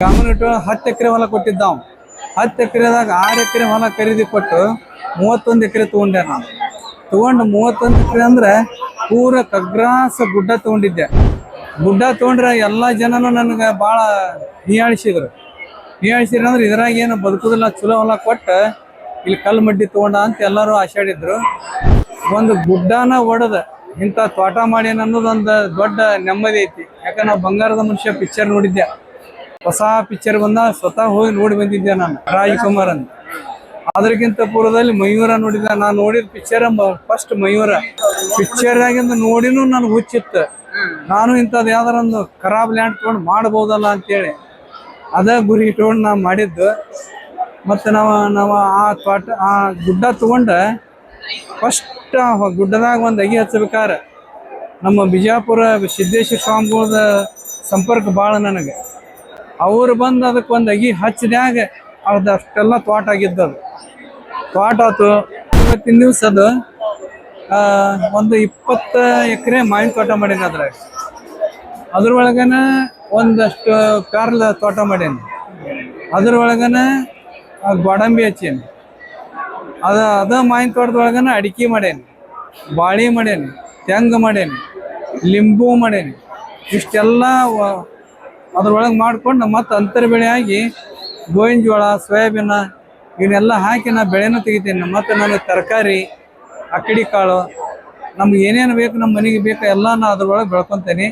Common ಹತ್ತು ಎಕರೆ ಹೊಲ ಕೊಟ್ಟಿದ್ದ ಹತ್ತು ಎಕರೆದಾಗ ಆರು ಎಕರೆ ಹೊಲ ಖರೀದಿ ಕೊಟ್ಟು ಮೂವತ್ತೊಂದು ಎಕರೆ ತಗೊಂಡೆ ನಾನು. ತಗೊಂಡು ಮೂವತ್ತೊಂದು ಎಕರೆ ಅಂದ್ರೆ ಪೂರ ಕಗ್ರಾಸ ಗುಡ್ಡ ತಗೊಂಡಿದ್ದೆ. ಗುಡ್ಡ ತಗೊಂಡ್ರೆ ಎಲ್ಲ ಜನನು ನನಗೆ ಭಾಳ ಹೀಯಾಳಿಸಿದ್ರು ಹೀಯಾಳಿಸಿದ್ರು ಅಂದ್ರೆ ಇದ್ರಾಗ ಏನು ಬದುಕುದಿಲ್ಲ, ಚಲೋ ಹೊಲ ಕೊಟ್ಟು ಇಲ್ಲಿ ಕಲ್ಲು ಮಡ್ಡಿ ತಗೊಂಡ ಅಂತ ಎಲ್ಲರೂ ಆಶಾಡಿದ್ರು. ಒಂದು ಗುಡ್ಡನ ಒಡೆದ ಇಂಥ ತೋಟ ಮಾಡಿ ಅನ್ನೋದೊಂದು ದೊಡ್ಡ ನೆಮ್ಮದಿ ಐತಿ. ಯಾಕಂದ್ರೆ ಬಂಗಾರದ ಮನುಷ್ಯ ಪಿಕ್ಚರ್ ನೋಡಿದ್ದೆ. ಹೊಸ ಪಿಕ್ಚರ್ ಬಂದ ಸ್ವತಃ ಹೋಗಿ ನೋಡಿ ಬಂದಿದ್ದೆ ನಾನು ರಾಜ್ಕುಮಾರ್ ಅಂತ. ಅದಕ್ಕಿಂತ ಪೂರ್ವದಲ್ಲಿ ಮಯೂರ ನೋಡಿದ, ನಾನು ನೋಡಿದ ಪಿಕ್ಚರ್ ಫಸ್ಟ್ ಮಯೂರ. ಪಿಕ್ಚರ್ ಆಗಿಂದ ನೋಡಿನೂ ನಾನು ಹುಚ್ಚಿತ್ತು. ನಾನು ಇಂಥದ್ದು ಯಾವ್ದಾರ ಒಂದು ಖರಾಬ್ ಲ್ಯಾಂಡ್ ತೊಗೊಂಡು ಮಾಡ್ಬೋದಲ್ಲ ಅಂತೇಳಿ. ಅದ ಗುರಿ ಇಟ್ಕೊಂಡು ನಾ ಮಾಡಿದ್ದು. ಮತ್ತು ನಾವು ನಾವು ಆ ತೋಟ ಆ ಗುಡ್ಡ ತಗೊಂಡ ಫಸ್ಟ್ ಗುಡ್ಡದಾಗ ಒಂದು ಅಗಿ ಹಚ್ಚಬೇಕಾರೆ. ನಮ್ಮ ಬಿಜಾಪುರ ಸಿದ್ದೇಶ್ವರ ಸ್ವಾಮಿಗಳ ಸಂಪರ್ಕ ಭಾಳ ನನಗೆ. ಅವ್ರು ಬಂದು ಅದಕ್ಕೆ ಒಂದು ಅಗಿ ಹಚ್ಚಿದಾಗ ಅದಷ್ಟೆಲ್ಲ ತೋಟ ಆಗಿದ್ದದು. ತೋಟ ಆತು. ಇವತ್ತಿನ ದಿವಸ ಅದು ಒಂದು ಇಪ್ಪತ್ತು ಎಕರೆ ಮಾವಿನ ತೋಟ ಮಾಡೀನಿ ಅದ್ರಾಗ. ಅದ್ರೊಳಗನ ಒಂದಷ್ಟು ಕಾರ್ಲ ತೋಟ ಮಾಡೀನಿ. ಅದ್ರೊಳಗನ ಗೋಡಂಬಿ ಹಚ್ಚೀನಿ. ಅದ ಅದ ಮಾವಿನ ತೋಟದೊಳಗನ ಅಡಿಕೆ ಮಾಡೇನಿ. ಬಾಳೆ ಮಾಡೇನಿ. ತೆಂಗು ಮಾಡೇನಿ. ಲಿಂಬು ಮಾಡೇನಿ. ಇಷ್ಟೆಲ್ಲ ಅದ್ರೊಳಗೆ ಮಾಡ್ಕೊಂಡು ಮತ್ತೆ ಅಂತರ ಬೆಳೆಯಾಗಿ ಗೋವಿನ ಜೋಳ, ಸೋಯಾಬೀನ ಇವನ್ನೆಲ್ಲ ಹಾಕಿ ನಾ ಬೆಳೆನೂ ತೆಗಿತೀನಿ. ಮತ್ತು ನನಗೆ ತರಕಾರಿ, ಅಕ್ಕಡಿ ಕಾಳು, ನಮ್ಗೆ ಏನೇನು ಬೇಕು ನಮ್ಮ ಮನೆಗೆ ಬೇಕು ಎಲ್ಲ ನಾ ಅದ್ರೊಳಗೆ ಬೆಳ್ಕೊತೀನಿ.